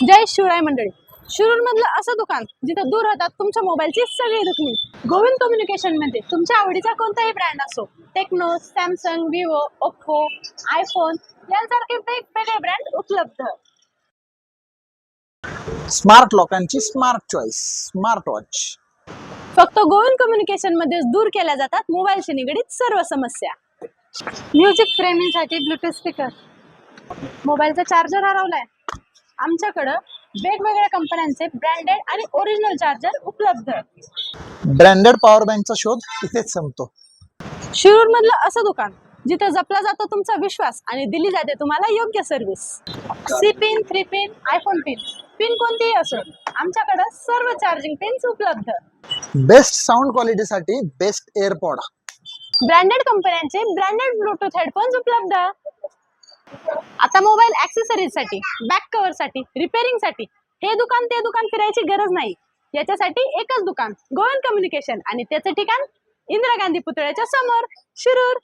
जय शिवराय मंडळी. शिरूर मधलं असं दुकान जिथं दूर राहतात तुमच्या मोबाईलची सगळी दुखणी. गोविंद कम्युनिकेशनमध्ये तुमच्या आवडीचा कोणताही ब्रँड असो Tecno Samsung Vivo Oppo iPhone यांसारखे वेगवेगळे ब्रँड उपलब्ध. स्मार्ट लोकांची स्मार्ट चॉईस स्मार्ट वॉच फक्त गोविंद कम्युनिकेशनमध्ये दूर केल्या जातात मोबाईलशी निगडीत सर्व समस्या. म्युझिक प्रेमींसाठी ब्लूटूथ स्पीकर मोबाईलचा चार्जर हरवलाय. आमच्याकडं वेगवेगळ्या कंपन्यांचे ब्रँडेड आणि ओरिजिनल चार्जर उपलब्ध आहेत. ब्रँडेड पॉवर बँकचा शोध इथेच संपतो. शिरूर मधलं असं दुकान जिथं जपला जातो तुमचा विश्वास आणि दिली जाते तुम्हाला योग्य service C pin three pin iPhone pin pin कोणतीही असो आमच्याकडं सर्व चार्जिंग पिन्स उपलब्ध. बेस्ट साऊंड क्वालिटीसाठी बेस्ट एअरपॉड ब्रँडेड कंपन्यांचे ब्रँडेड ब्लूटूथ हेडफोन्स उपलब्ध. आता मोबाईल ऍक्सेसरीजसाठी बॅक कव्हरसाठी रिपेअरिंगसाठी हे दुकान ते दुकान फिरायची गरज नाही. याच्यासाठी एकच दुकान गोवन कम्युनिकेशन आणि त्याचं ठिकाण इंदिरा गांधी पुतळ्याच्या समोर शिरूर.